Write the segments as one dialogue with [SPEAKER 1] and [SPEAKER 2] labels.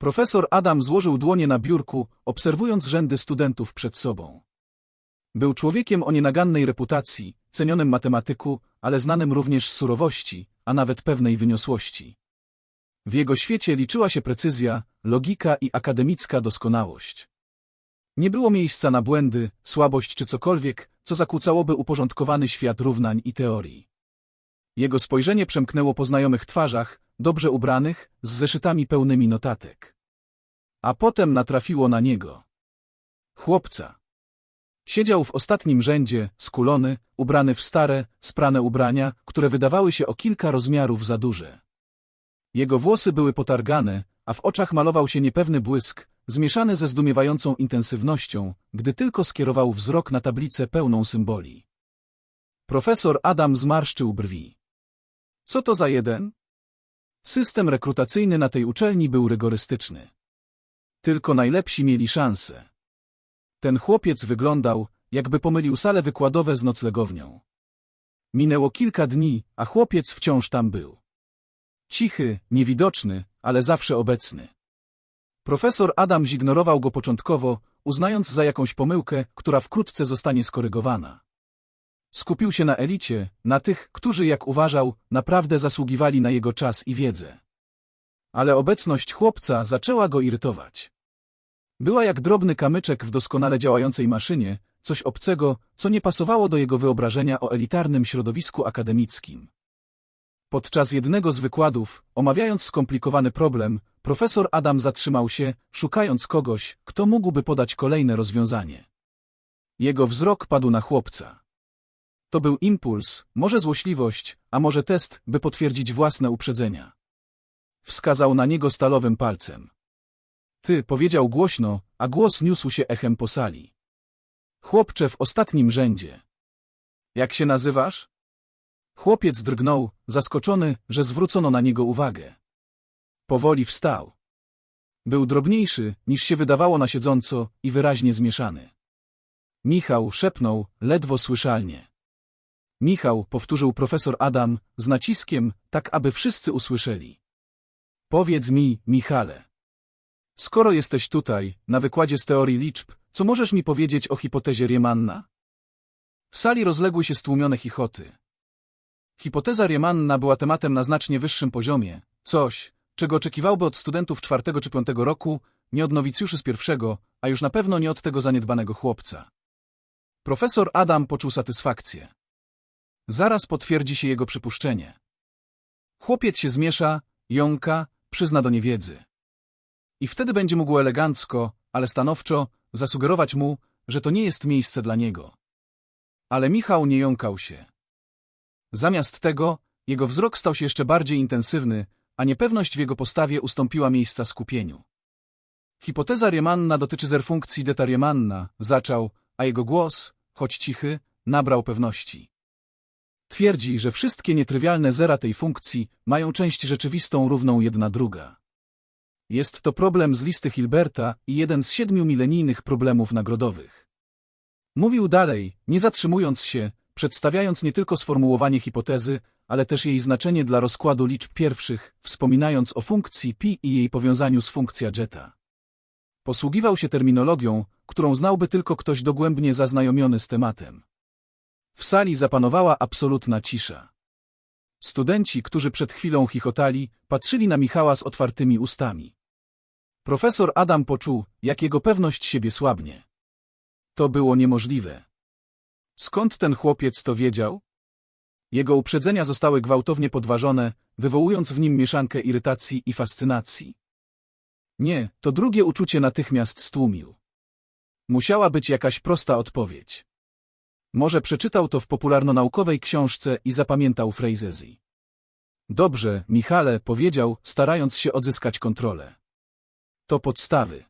[SPEAKER 1] Profesor Adam złożył dłonie na biurku, obserwując rzędy studentów przed sobą. Był człowiekiem o nienagannej reputacji, cenionym matematyku, ale znanym również z surowości, a nawet pewnej wyniosłości. W jego świecie liczyła się precyzja, logika i akademicka doskonałość. Nie było miejsca na błędy, słabość czy cokolwiek, co zakłócałoby uporządkowany świat równań i teorii. Jego spojrzenie przemknęło po znajomych twarzach, dobrze ubranych, z zeszytami pełnymi notatek. A potem natrafiło na niego. Chłopca. Siedział w ostatnim rzędzie, skulony, ubrany w stare, sprane ubrania, które wydawały się o kilka rozmiarów za duże. Jego włosy były potargane, a w oczach malował się niepewny błysk, zmieszany ze zdumiewającą intensywnością, gdy tylko skierował wzrok na tablicę pełną symboli. Profesor Adam zmarszczył brwi. Co to za jeden? System rekrutacyjny na tej uczelni był rygorystyczny. Tylko najlepsi mieli szansę. Ten chłopiec wyglądał, jakby pomylił sale wykładowe z noclegownią. Minęło kilka dni, a chłopiec wciąż tam był. Cichy, niewidoczny, ale zawsze obecny. Profesor Adam zignorował go początkowo, uznając za jakąś pomyłkę, która wkrótce zostanie skorygowana. Skupił się na elicie, na tych, którzy, jak uważał, naprawdę zasługiwali na jego czas i wiedzę. Ale obecność chłopca zaczęła go irytować. Była jak drobny kamyczek w doskonale działającej maszynie, coś obcego, co nie pasowało do jego wyobrażenia o elitarnym środowisku akademickim. Podczas jednego z wykładów, omawiając skomplikowany problem, profesor Adam zatrzymał się, szukając kogoś, kto mógłby podać kolejne rozwiązanie. Jego wzrok padł na chłopca. To był impuls, może złośliwość, a może test, by potwierdzić własne uprzedzenia. Wskazał na niego stalowym palcem. Ty, powiedział głośno, a głos niósł się echem po sali. Chłopcze w ostatnim rzędzie. Jak się nazywasz? Chłopiec drgnął, zaskoczony, że zwrócono na niego uwagę. Powoli wstał. Był drobniejszy, niż się wydawało na siedząco i wyraźnie zmieszany. Michał szepnął, ledwo słyszalnie. Michał, powtórzył profesor Adam, z naciskiem, tak aby wszyscy usłyszeli. Powiedz mi, Michale. Skoro jesteś tutaj, na wykładzie z teorii liczb, co możesz mi powiedzieć o hipotezie Riemanna? W sali rozległy się stłumione chichoty. Hipoteza Riemanna była tematem na znacznie wyższym poziomie, coś, czego oczekiwałby od studentów czwartego czy piątego roku, nie od nowicjuszy z pierwszego, a już na pewno nie od tego zaniedbanego chłopca. Profesor Adam poczuł satysfakcję. Zaraz potwierdzi się jego przypuszczenie. Chłopiec się zmiesza, jąka, przyzna do niewiedzy. I wtedy będzie mógł elegancko, ale stanowczo, zasugerować mu, że to nie jest miejsce dla niego. Ale Michał nie jąkał się. Zamiast tego, jego wzrok stał się jeszcze bardziej intensywny, a niepewność w jego postawie ustąpiła miejsca skupieniu. Hipoteza Riemanna dotyczy zerfunkcji deta Riemanna, zaczął, a jego głos, choć cichy, nabrał pewności. Twierdzi, że wszystkie nietrywialne zera tej funkcji mają część rzeczywistą równą jedna druga. Jest to problem z listy Hilberta i jeden z siedmiu milenijnych problemów nagrodowych. Mówił dalej, nie zatrzymując się, przedstawiając nie tylko sformułowanie hipotezy, ale też jej znaczenie dla rozkładu liczb pierwszych, wspominając o funkcji pi i jej powiązaniu z funkcja jeta. Posługiwał się terminologią, którą znałby tylko ktoś dogłębnie zaznajomiony z tematem. W sali zapanowała absolutna cisza. Studenci, którzy przed chwilą chichotali, patrzyli na Michała z otwartymi ustami. Profesor Adam poczuł, jak jego pewność siebie słabnie. To było niemożliwe. Skąd ten chłopiec to wiedział? Jego uprzedzenia zostały gwałtownie podważone, wywołując w nim mieszankę irytacji i fascynacji. Nie, to drugie uczucie natychmiast stłumił. Musiała być jakaś prosta odpowiedź. Może przeczytał to w popularno-naukowej książce i zapamiętał frejzezji. Dobrze, Michale, powiedział, starając się odzyskać kontrolę. To podstawy.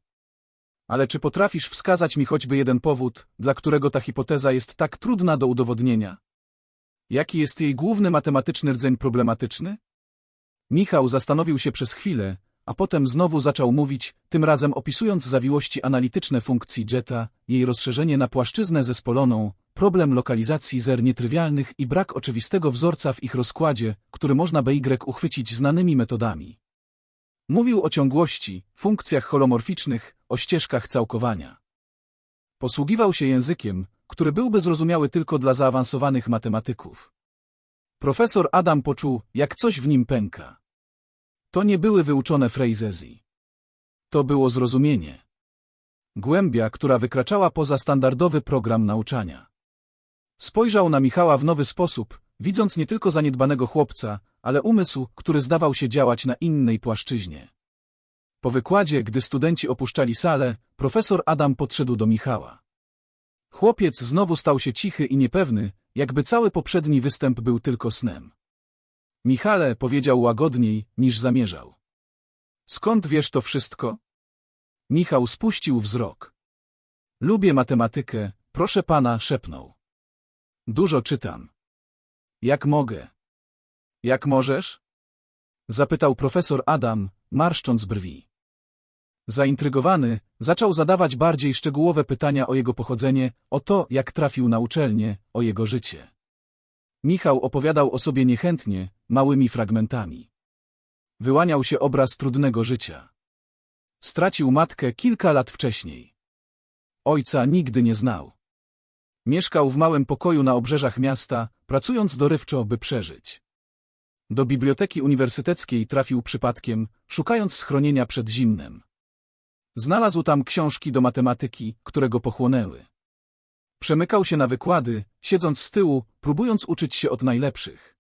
[SPEAKER 1] Ale czy potrafisz wskazać mi choćby jeden powód, dla którego ta hipoteza jest tak trudna do udowodnienia? Jaki jest jej główny matematyczny rdzeń problematyczny? Michał zastanowił się przez chwilę, a potem znowu zaczął mówić, tym razem opisując zawiłości analityczne funkcji Jetta, jej rozszerzenie na płaszczyznę zespoloną, problem lokalizacji zer nietrywialnych i brak oczywistego wzorca w ich rozkładzie, który można by Y uchwycić znanymi metodami. Mówił o ciągłości, funkcjach holomorficznych, o ścieżkach całkowania. Posługiwał się językiem, który byłby zrozumiały tylko dla zaawansowanych matematyków. Profesor Adam poczuł, jak coś w nim pęka. To nie były wyuczone frejzezji. To było zrozumienie. Głębia, która wykraczała poza standardowy program nauczania. Spojrzał na Michała w nowy sposób, widząc nie tylko zaniedbanego chłopca, ale umysł, który zdawał się działać na innej płaszczyźnie. Po wykładzie, gdy studenci opuszczali salę, profesor Adam podszedł do Michała. Chłopiec znowu stał się cichy i niepewny, jakby cały poprzedni występ był tylko snem. Michale powiedział łagodniej, niż zamierzał. Skąd wiesz to wszystko? Michał spuścił wzrok. Lubię matematykę, proszę pana, szepnął. Dużo czytam. Jak mogę? Jak możesz? Zapytał profesor Adam, marszcząc brwi. Zaintrygowany, zaczął zadawać bardziej szczegółowe pytania o jego pochodzenie, o to, jak trafił na uczelnię, o jego życie. Michał opowiadał o sobie niechętnie, małymi fragmentami. Wyłaniał się obraz trudnego życia. Stracił matkę kilka lat wcześniej. Ojca nigdy nie znał. Mieszkał w małym pokoju na obrzeżach miasta, pracując dorywczo, by przeżyć. Do biblioteki uniwersyteckiej trafił przypadkiem, szukając schronienia przed zimnem. Znalazł tam książki do matematyki, które go pochłonęły. Przemykał się na wykłady, siedząc z tyłu, próbując uczyć się od najlepszych.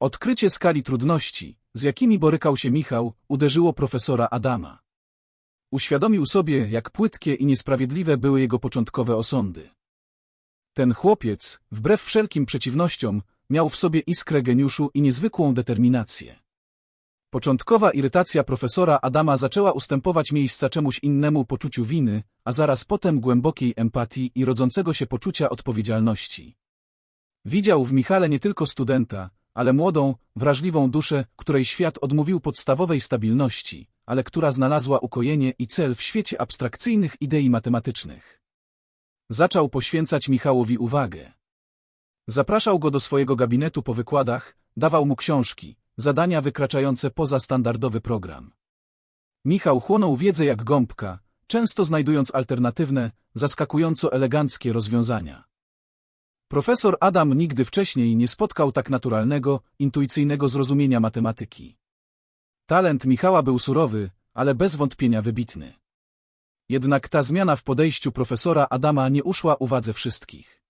[SPEAKER 1] Odkrycie skali trudności, z jakimi borykał się Michał, uderzyło profesora Adama. Uświadomił sobie, jak płytkie i niesprawiedliwe były jego początkowe osądy. Ten chłopiec, wbrew wszelkim przeciwnościom, miał w sobie iskrę geniuszu i niezwykłą determinację. Początkowa irytacja profesora Adama zaczęła ustępować miejsca czemuś innemu poczuciu winy, a zaraz potem głębokiej empatii i rodzącego się poczucia odpowiedzialności. Widział w Michale nie tylko studenta, ale młodą, wrażliwą duszę, której świat odmówił podstawowej stabilności, ale która znalazła ukojenie i cel w świecie abstrakcyjnych idei matematycznych. Zaczął poświęcać Michałowi uwagę. Zapraszał go do swojego gabinetu po wykładach, dawał mu książki, zadania wykraczające poza standardowy program. Michał chłonął wiedzę jak gąbka, często znajdując alternatywne, zaskakująco eleganckie rozwiązania. Profesor Adam nigdy wcześniej nie spotkał tak naturalnego, intuicyjnego zrozumienia matematyki. Talent Michała był surowy, ale bez wątpienia wybitny. Jednak ta zmiana w podejściu profesora Adama nie uszła uwadze wszystkich.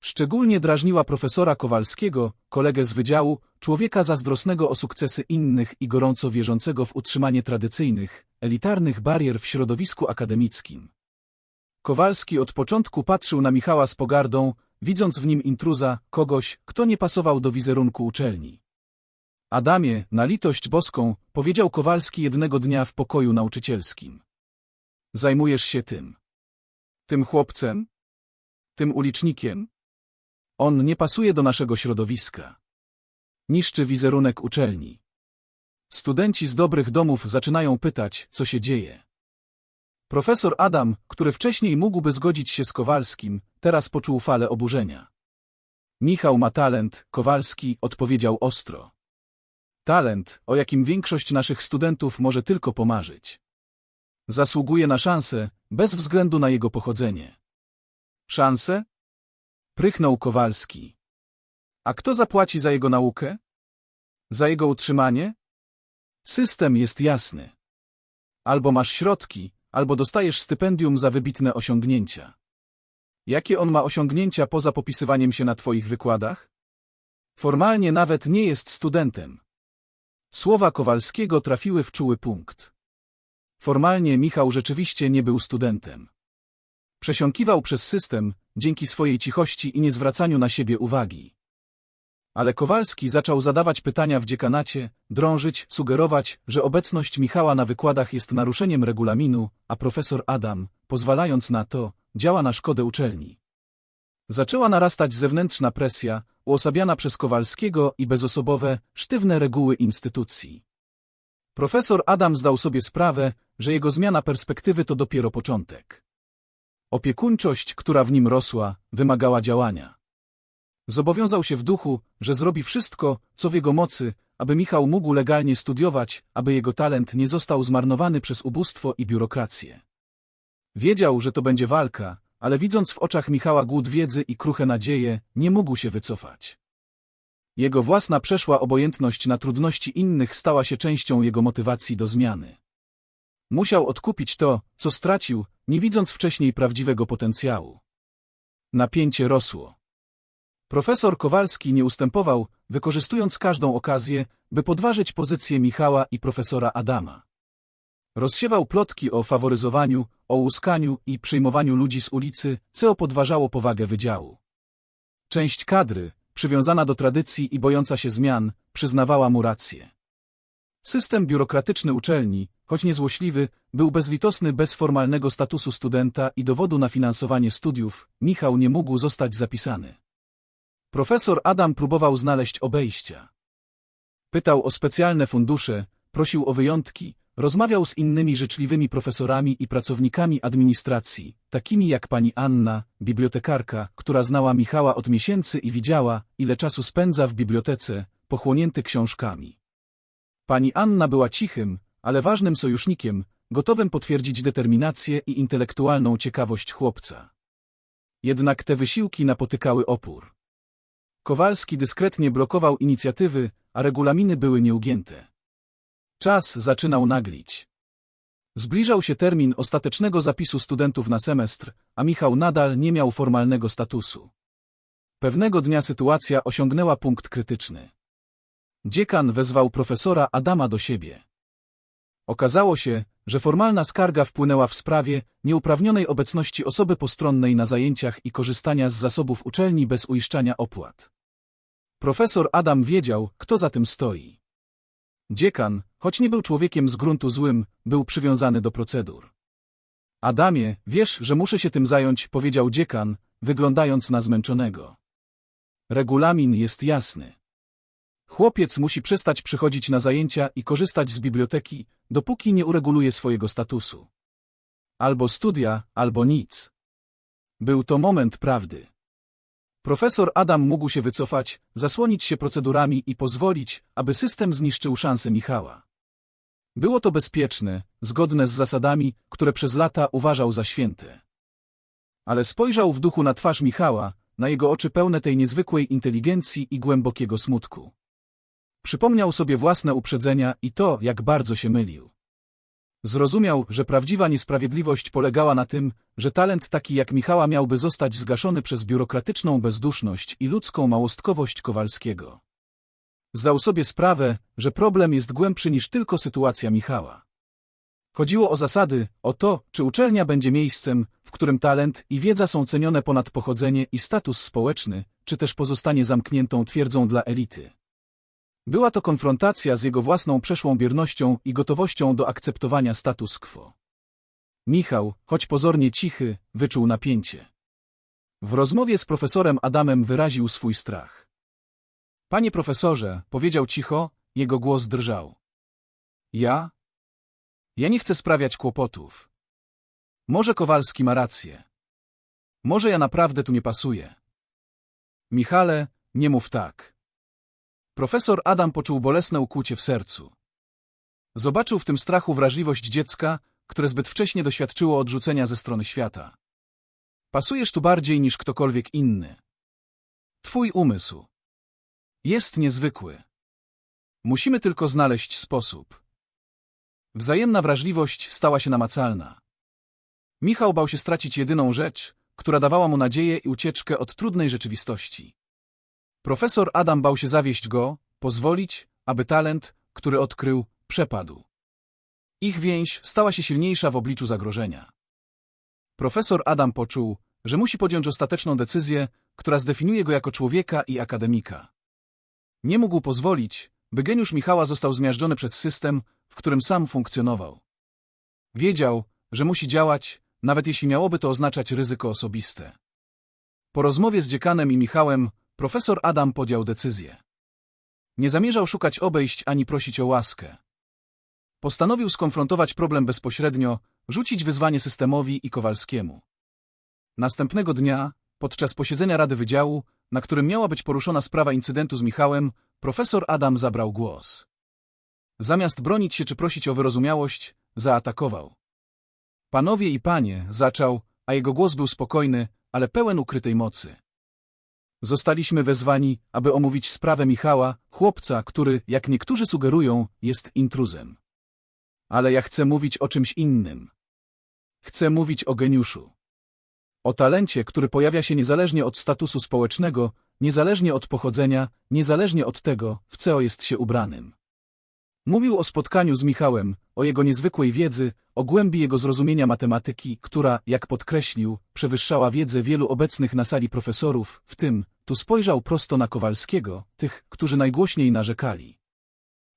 [SPEAKER 1] Szczególnie drażniła profesora Kowalskiego, kolegę z wydziału, człowieka zazdrosnego o sukcesy innych i gorąco wierzącego w utrzymanie tradycyjnych, elitarnych barier w środowisku akademickim. Kowalski od początku patrzył na Michała z pogardą, widząc w nim intruza, kogoś, kto nie pasował do wizerunku uczelni. Adamie, na litość boską, powiedział Kowalski jednego dnia w pokoju nauczycielskim. Zajmujesz się tym. Tym chłopcem? Tym ulicznikiem? On nie pasuje do naszego środowiska. Niszczy wizerunek uczelni. Studenci z dobrych domów zaczynają pytać, co się dzieje. Profesor Adam, który wcześniej mógłby zgodzić się z Kowalskim, teraz poczuł falę oburzenia. Michał ma talent, Kowalski odpowiedział ostro. Talent, o jakim większość naszych studentów może tylko pomarzyć. Zasługuje na szansę, bez względu na jego pochodzenie. Szansę? Prychnął Kowalski. A kto zapłaci za jego naukę? Za jego utrzymanie? System jest jasny. Albo masz środki, albo dostajesz stypendium za wybitne osiągnięcia. Jakie on ma osiągnięcia poza popisywaniem się na twoich wykładach? Formalnie nawet nie jest studentem. Słowa Kowalskiego trafiły w czuły punkt. Formalnie Michał rzeczywiście nie był studentem. Przesiąkiwał przez system, dzięki swojej cichości i niezwracaniu na siebie uwagi. Ale Kowalski zaczął zadawać pytania w dziekanacie, drążyć, sugerować, że obecność Michała na wykładach jest naruszeniem regulaminu, a profesor Adam, pozwalając na to, działa na szkodę uczelni. Zaczęła narastać zewnętrzna presja, uosabiana przez Kowalskiego i bezosobowe, sztywne reguły instytucji. Profesor Adam zdał sobie sprawę, że jego zmiana perspektywy to dopiero początek. Opiekuńczość, która w nim rosła, wymagała działania. Zobowiązał się w duchu, że zrobi wszystko, co w jego mocy, aby Michał mógł legalnie studiować, aby jego talent nie został zmarnowany przez ubóstwo i biurokrację. Wiedział, że to będzie walka, ale widząc w oczach Michała głód wiedzy i kruche nadzieje, nie mógł się wycofać. Jego własna przeszła obojętność na trudności innych stała się częścią jego motywacji do zmiany. Musiał odkupić to, co stracił, nie widząc wcześniej prawdziwego potencjału. Napięcie rosło. Profesor Kowalski nie ustępował, wykorzystując każdą okazję, by podważyć pozycję Michała i profesora Adama. Rozsiewał plotki o faworyzowaniu, o łuskaniu i przyjmowaniu ludzi z ulicy, co podważało powagę wydziału. Część kadry, przywiązana do tradycji i bojąca się zmian, przyznawała mu rację. System biurokratyczny uczelni, choć niezłośliwy, był bezlitosny bez formalnego statusu studenta i dowodu na finansowanie studiów, Michał nie mógł zostać zapisany. Profesor Adam próbował znaleźć obejścia. Pytał o specjalne fundusze, prosił o wyjątki, rozmawiał z innymi życzliwymi profesorami i pracownikami administracji, takimi jak pani Anna, bibliotekarka, która znała Michała od miesięcy i widziała, ile czasu spędza w bibliotece, pochłonięty książkami. Pani Anna była cichym, ale ważnym sojusznikiem, gotowym potwierdzić determinację i intelektualną ciekawość chłopca. Jednak te wysiłki napotykały opór. Kowalski dyskretnie blokował inicjatywy, a regulaminy były nieugięte. Czas zaczynał naglić. Zbliżał się termin ostatecznego zapisu studentów na semestr, a Michał nadal nie miał formalnego statusu. Pewnego dnia sytuacja osiągnęła punkt krytyczny. Dziekan wezwał profesora Adama do siebie. Okazało się, że formalna skarga wpłynęła w sprawie nieuprawnionej obecności osoby postronnej na zajęciach i korzystania z zasobów uczelni bez uiszczania opłat. Profesor Adam wiedział, kto za tym stoi. Dziekan, choć nie był człowiekiem z gruntu złym, był przywiązany do procedur. Adamie, wiesz, że muszę się tym zająć, powiedział dziekan, wyglądając na zmęczonego. Regulamin jest jasny. Chłopiec musi przestać przychodzić na zajęcia i korzystać z biblioteki, dopóki nie ureguluje swojego statusu. Albo studia, albo nic. Był to moment prawdy. Profesor Adam mógł się wycofać, zasłonić się procedurami i pozwolić, aby system zniszczył szanse Michała. Było to bezpieczne, zgodne z zasadami, które przez lata uważał za święte. Ale spojrzał w duchu na twarz Michała, na jego oczy pełne tej niezwykłej inteligencji i głębokiego smutku. Przypomniał sobie własne uprzedzenia i to, jak bardzo się mylił. Zrozumiał, że prawdziwa niesprawiedliwość polegała na tym, że talent taki jak Michała miałby zostać zgaszony przez biurokratyczną bezduszność i ludzką małostkowość Kowalskiego. Zdał sobie sprawę, że problem jest głębszy niż tylko sytuacja Michała. Chodziło o zasady, o to, czy uczelnia będzie miejscem, w którym talent i wiedza są cenione ponad pochodzenie i status społeczny, czy też pozostanie zamkniętą twierdzą dla elity. Była to konfrontacja z jego własną przeszłą biernością i gotowością do akceptowania status quo. Michał, choć pozornie cichy, wyczuł napięcie. W rozmowie z profesorem Adamem wyraził swój strach. Panie profesorze, powiedział cicho, jego głos drżał. Ja? Ja nie chcę sprawiać kłopotów. Może Kowalski ma rację. Może ja naprawdę tu nie pasuję. Michale, nie mów tak. Profesor Adam poczuł bolesne ukłucie w sercu. Zobaczył w tym strachu wrażliwość dziecka, które zbyt wcześnie doświadczyło odrzucenia ze strony świata. Pasujesz tu bardziej niż ktokolwiek inny. Twój umysł jest niezwykły. Musimy tylko znaleźć sposób. Wzajemna wrażliwość stała się namacalna. Michał bał się stracić jedyną rzecz, która dawała mu nadzieję i ucieczkę od trudnej rzeczywistości. Profesor Adam bał się zawieść go, pozwolić, aby talent, który odkrył, przepadł. Ich więź stała się silniejsza w obliczu zagrożenia. Profesor Adam poczuł, że musi podjąć ostateczną decyzję, która zdefiniuje go jako człowieka i akademika. Nie mógł pozwolić, by geniusz Michała został zmiażdżony przez system, w którym sam funkcjonował. Wiedział, że musi działać, nawet jeśli miałoby to oznaczać ryzyko osobiste. Po rozmowie z dziekanem i Michałem Profesor Adam podjął decyzję. Nie zamierzał szukać obejść ani prosić o łaskę. Postanowił skonfrontować problem bezpośrednio, rzucić wyzwanie systemowi i Kowalskiemu. Następnego dnia, podczas posiedzenia Rady Wydziału, na którym miała być poruszona sprawa incydentu z Michałem, profesor Adam zabrał głos. Zamiast bronić się czy prosić o wyrozumiałość, zaatakował. Panowie i panie, zaczął, a jego głos był spokojny, ale pełen ukrytej mocy. Zostaliśmy wezwani, aby omówić sprawę Michała, chłopca, który, jak niektórzy sugerują, jest intruzem. Ale ja chcę mówić o czymś innym. Chcę mówić o geniuszu. O talencie, który pojawia się niezależnie od statusu społecznego, niezależnie od pochodzenia, niezależnie od tego, w co jest się ubranym. Mówił o spotkaniu z Michałem, o jego niezwykłej wiedzy, o głębi jego zrozumienia matematyki, która, jak podkreślił, przewyższała wiedzę wielu obecnych na sali profesorów, w tym, tu spojrzał prosto na Kowalskiego, tych, którzy najgłośniej narzekali.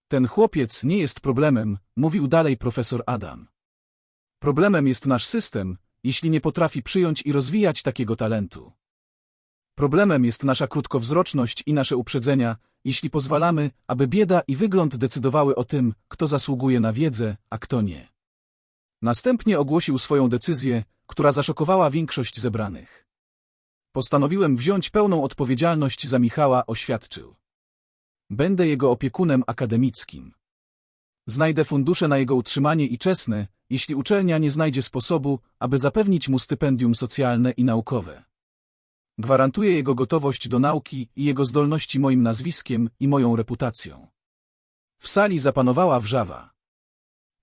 [SPEAKER 1] Ten chłopiec nie jest problemem, mówił dalej profesor Adam. Problemem jest nasz system, jeśli nie potrafi przyjąć i rozwijać takiego talentu. Problemem jest nasza krótkowzroczność i nasze uprzedzenia, jeśli pozwalamy, aby bieda i wygląd decydowały o tym, kto zasługuje na wiedzę, a kto nie. Następnie ogłosił swoją decyzję, która zaszokowała większość zebranych. Postanowiłem wziąć pełną odpowiedzialność za Michała, oświadczył. Będę jego opiekunem akademickim. Znajdę fundusze na jego utrzymanie i czesne, jeśli uczelnia nie znajdzie sposobu, aby zapewnić mu stypendium socjalne i naukowe. Gwarantuję jego gotowość do nauki i jego zdolności moim nazwiskiem i moją reputacją. W sali zapanowała wrzawa.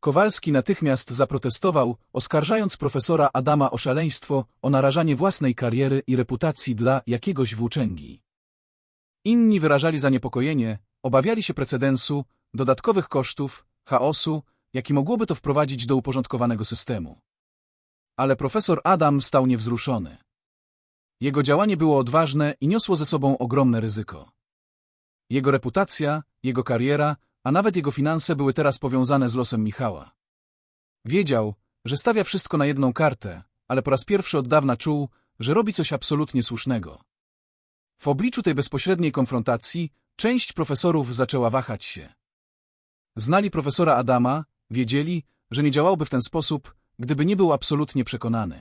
[SPEAKER 1] Kowalski natychmiast zaprotestował, oskarżając profesora Adama o szaleństwo, o narażanie własnej kariery i reputacji dla jakiegoś włóczęgi. Inni wyrażali zaniepokojenie, obawiali się precedensu, dodatkowych kosztów, chaosu, jaki mogłoby to wprowadzić do uporządkowanego systemu. Ale profesor Adam stał niewzruszony. Jego działanie było odważne i niosło ze sobą ogromne ryzyko. Jego reputacja, jego kariera, a nawet jego finanse były teraz powiązane z losem Michała. Wiedział, że stawia wszystko na jedną kartę, ale po raz pierwszy od dawna czuł, że robi coś absolutnie słusznego. W obliczu tej bezpośredniej konfrontacji część profesorów zaczęła wahać się. Znali profesora Adama, wiedzieli, że nie działałby w ten sposób, gdyby nie był absolutnie przekonany.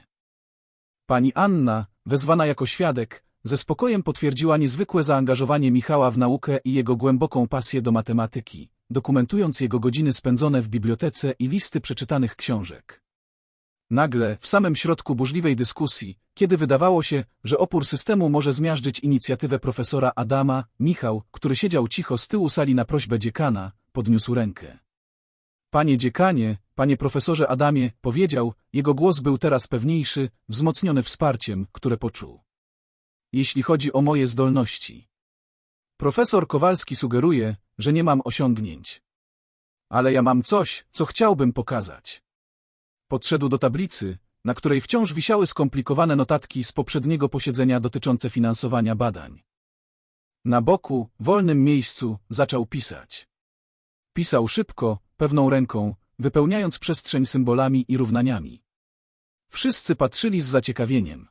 [SPEAKER 1] Pani Anna, wezwana jako świadek, ze spokojem potwierdziła niezwykłe zaangażowanie Michała w naukę i jego głęboką pasję do matematyki, dokumentując jego godziny spędzone w bibliotece i listy przeczytanych książek. Nagle, w samym środku burzliwej dyskusji, kiedy wydawało się, że opór systemu może zmiażdżyć inicjatywę profesora Adama, Michał, który siedział cicho z tyłu sali na prośbę dziekana, podniósł rękę. Panie dziekanie, panie profesorze Adamie, powiedział, jego głos był teraz pewniejszy, wzmocniony wsparciem, które poczuł. Jeśli chodzi o moje zdolności. Profesor Kowalski sugeruje, że nie mam osiągnięć. Ale ja mam coś, co chciałbym pokazać. Podszedł do tablicy, na której wciąż wisiały skomplikowane notatki z poprzedniego posiedzenia dotyczące finansowania badań. Na boku, wolnym miejscu, zaczął pisać. Pisał szybko, pewną ręką, wypełniając przestrzeń symbolami i równaniami. Wszyscy patrzyli z zaciekawieniem.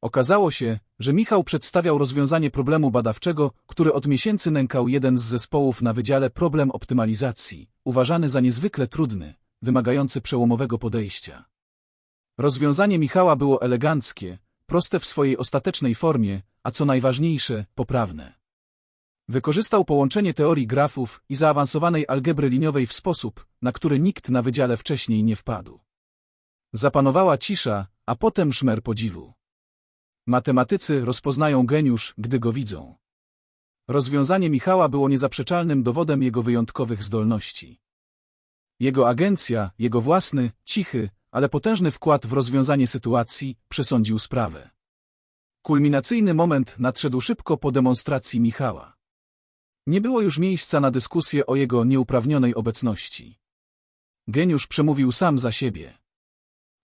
[SPEAKER 1] Okazało się, że Michał przedstawiał rozwiązanie problemu badawczego, który od miesięcy nękał jeden z zespołów na Wydziale Problem Optymalizacji, uważany za niezwykle trudny, wymagający przełomowego podejścia. Rozwiązanie Michała było eleganckie, proste w swojej ostatecznej formie, a co najważniejsze, poprawne. Wykorzystał połączenie teorii grafów i zaawansowanej algebry liniowej w sposób, na który nikt na wydziale wcześniej nie wpadł. Zapanowała cisza, a potem szmer podziwu. Matematycy rozpoznają geniusz, gdy go widzą. Rozwiązanie Michała było niezaprzeczalnym dowodem jego wyjątkowych zdolności. Jego agencja, jego własny, cichy, ale potężny wkład w rozwiązanie sytuacji przesądził sprawę. Kulminacyjny moment nadszedł szybko po demonstracji Michała. Nie było już miejsca na dyskusję o jego nieuprawnionej obecności. Geniusz przemówił sam za siebie.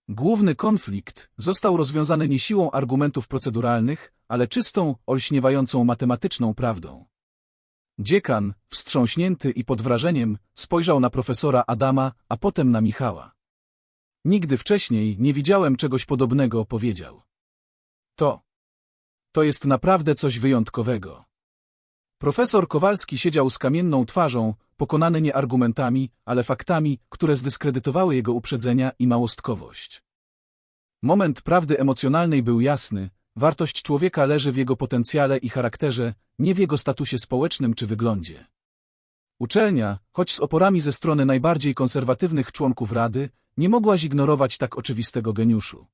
[SPEAKER 1] Główny konflikt został rozwiązany nie siłą argumentów proceduralnych, ale czystą, olśniewającą matematyczną prawdą. Dziekan, wstrząśnięty i pod wrażeniem, spojrzał na profesora Adama, a potem na Michała. Nigdy wcześniej nie widziałem czegoś podobnego, powiedział. To. To jest naprawdę coś wyjątkowego. Profesor Kowalski siedział z kamienną twarzą, pokonany nie argumentami, ale faktami, które zdyskredytowały jego uprzedzenia i małostkowość. Moment prawdy emocjonalnej był jasny, wartość człowieka leży w jego potencjale i charakterze, nie w jego statusie społecznym czy wyglądzie. Uczelnia, choć z oporami ze strony najbardziej konserwatywnych członków Rady, nie mogła zignorować tak oczywistego geniuszu.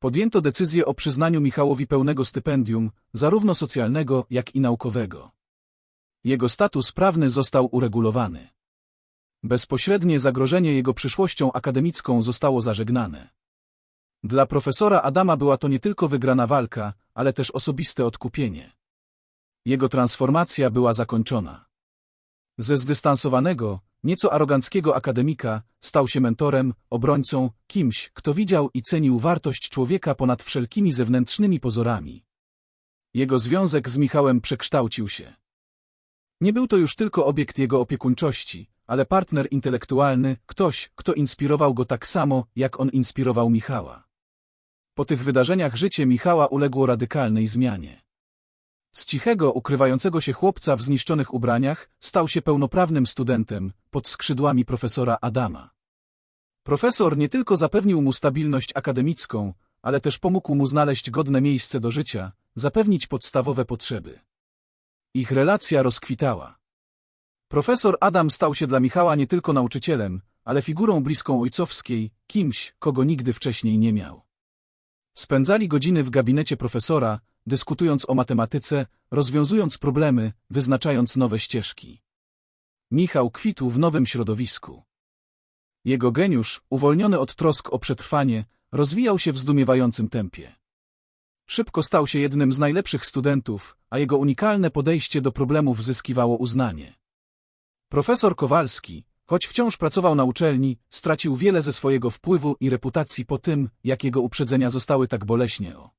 [SPEAKER 1] Podjęto decyzję o przyznaniu Michałowi pełnego stypendium, zarówno socjalnego, jak i naukowego. Jego status prawny został uregulowany. Bezpośrednie zagrożenie jego przyszłością akademicką zostało zażegnane. Dla profesora Adama była to nie tylko wygrana walka, ale też osobiste odkupienie. Jego transformacja była zakończona. Ze zdystansowanego, nieco aroganckiego akademika stał się mentorem, obrońcą, kimś, kto widział i cenił wartość człowieka ponad wszelkimi zewnętrznymi pozorami. Jego związek z Michałem przekształcił się. Nie był to już tylko obiekt jego opiekuńczości, ale partner intelektualny, ktoś, kto inspirował go tak samo, jak on inspirował Michała. Po tych wydarzeniach życie Michała uległo radykalnej zmianie. Z cichego, ukrywającego się chłopca w zniszczonych ubraniach stał się pełnoprawnym studentem pod skrzydłami profesora Adama. Profesor nie tylko zapewnił mu stabilność akademicką, ale też pomógł mu znaleźć godne miejsce do życia, zapewnić podstawowe potrzeby. Ich relacja rozkwitała. Profesor Adam stał się dla Michała nie tylko nauczycielem, ale figurą bliską ojcowskiej, kimś, kogo nigdy wcześniej nie miał. Spędzali godziny w gabinecie profesora, dyskutując o matematyce, rozwiązując problemy, wyznaczając nowe ścieżki. Michał kwitł w nowym środowisku. Jego geniusz, uwolniony od trosk o przetrwanie, rozwijał się w zdumiewającym tempie. Szybko stał się jednym z najlepszych studentów, a jego unikalne podejście do problemów zyskiwało uznanie. Profesor Kowalski, choć wciąż pracował na uczelni, stracił wiele ze swojego wpływu i reputacji po tym, jak jego uprzedzenia zostały tak boleśnie o.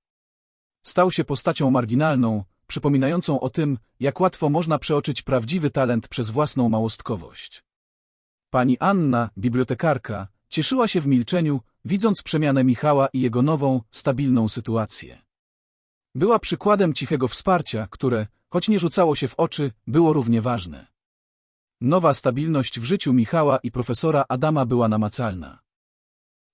[SPEAKER 1] Stał się postacią marginalną, przypominającą o tym, jak łatwo można przeoczyć prawdziwy talent przez własną małostkowość. Pani Anna, bibliotekarka, cieszyła się w milczeniu, widząc przemianę Michała i jego nową, stabilną sytuację. Była przykładem cichego wsparcia, które, choć nie rzucało się w oczy, było równie ważne. Nowa stabilność w życiu Michała i profesora Adama była namacalna.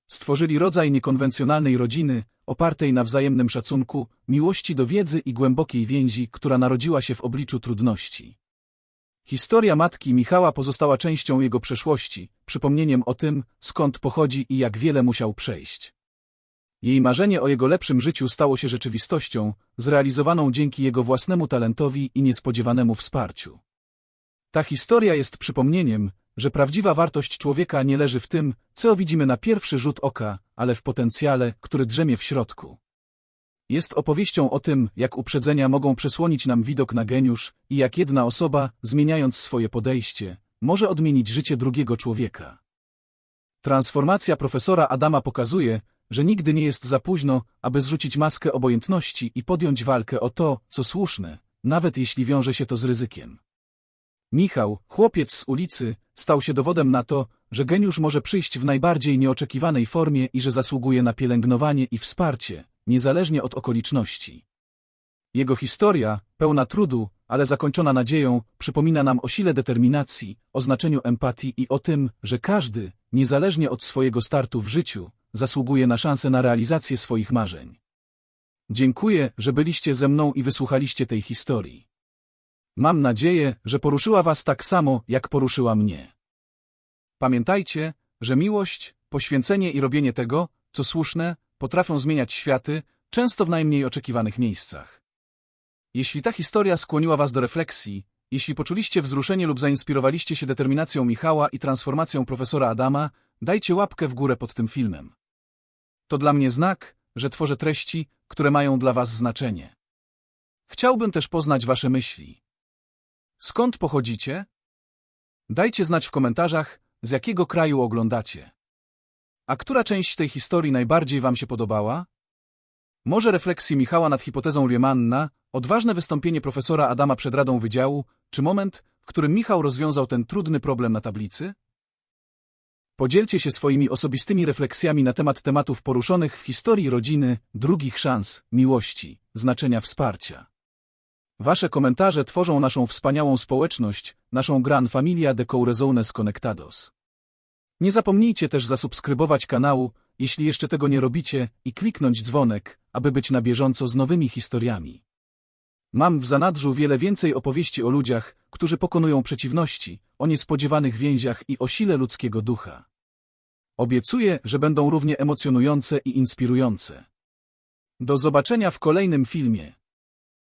[SPEAKER 1] Stworzyli rodzaj niekonwencjonalnej rodziny, opartej na wzajemnym szacunku, miłości do wiedzy i głębokiej więzi, która narodziła się w obliczu trudności. Historia matki Michała pozostała częścią jego przeszłości, przypomnieniem o tym, skąd pochodzi i jak wiele musiał przejść. Jej marzenie o jego lepszym życiu stało się rzeczywistością, zrealizowaną dzięki jego własnemu talentowi i niespodziewanemu wsparciu. Ta historia jest przypomnieniem, że prawdziwa wartość człowieka nie leży w tym, co widzimy na pierwszy rzut oka, ale w potencjale, który drzemie w środku. Jest opowieścią o tym, jak uprzedzenia mogą przesłonić nam widok na geniusz i jak jedna osoba, zmieniając swoje podejście, może odmienić życie drugiego człowieka. Transformacja profesora Adama pokazuje, że nigdy nie jest za późno, aby zrzucić maskę obojętności i podjąć walkę o to, co słuszne, nawet jeśli wiąże się to z ryzykiem. Michał, chłopiec z ulicy, stał się dowodem na to, że geniusz może przyjść w najbardziej nieoczekiwanej formie i że zasługuje na pielęgnowanie i wsparcie, niezależnie od okoliczności. Jego historia, pełna trudu, ale zakończona nadzieją, przypomina nam o sile determinacji, o znaczeniu empatii i o tym, że każdy, niezależnie od swojego startu w życiu, zasługuje na szansę na realizację swoich marzeń. Dziękuję, że byliście ze mną i wysłuchaliście tej historii. Mam nadzieję, że poruszyła was tak samo, jak poruszyła mnie. Pamiętajcie, że miłość, poświęcenie i robienie tego, co słuszne, potrafią zmieniać światy, często w najmniej oczekiwanych miejscach. Jeśli ta historia skłoniła was do refleksji, jeśli poczuliście wzruszenie lub zainspirowaliście się determinacją Michała i transformacją profesora Adama, dajcie łapkę w górę pod tym filmem. To dla mnie znak, że tworzę treści, które mają dla was znaczenie. Chciałbym też poznać wasze myśli. Skąd pochodzicie? Dajcie znać w komentarzach, z jakiego kraju oglądacie. A która część tej historii najbardziej wam się podobała? Może refleksji Michała nad hipotezą Riemanna, odważne wystąpienie profesora Adama przed Radą Wydziału, czy moment, w którym Michał rozwiązał ten trudny problem na tablicy? Podzielcie się swoimi osobistymi refleksjami na temat tematów poruszonych w historii rodziny, drugich szans, miłości, znaczenia wsparcia. Wasze komentarze tworzą naszą wspaniałą społeczność, naszą gran familia de Corazones Conectados. Nie zapomnijcie też zasubskrybować kanału, jeśli jeszcze tego nie robicie, i kliknąć dzwonek, aby być na bieżąco z nowymi historiami. Mam w zanadrzu wiele więcej opowieści o ludziach, którzy pokonują przeciwności, o niespodziewanych więziach i o sile ludzkiego ducha. Obiecuję, że będą równie emocjonujące i inspirujące. Do zobaczenia w kolejnym filmie.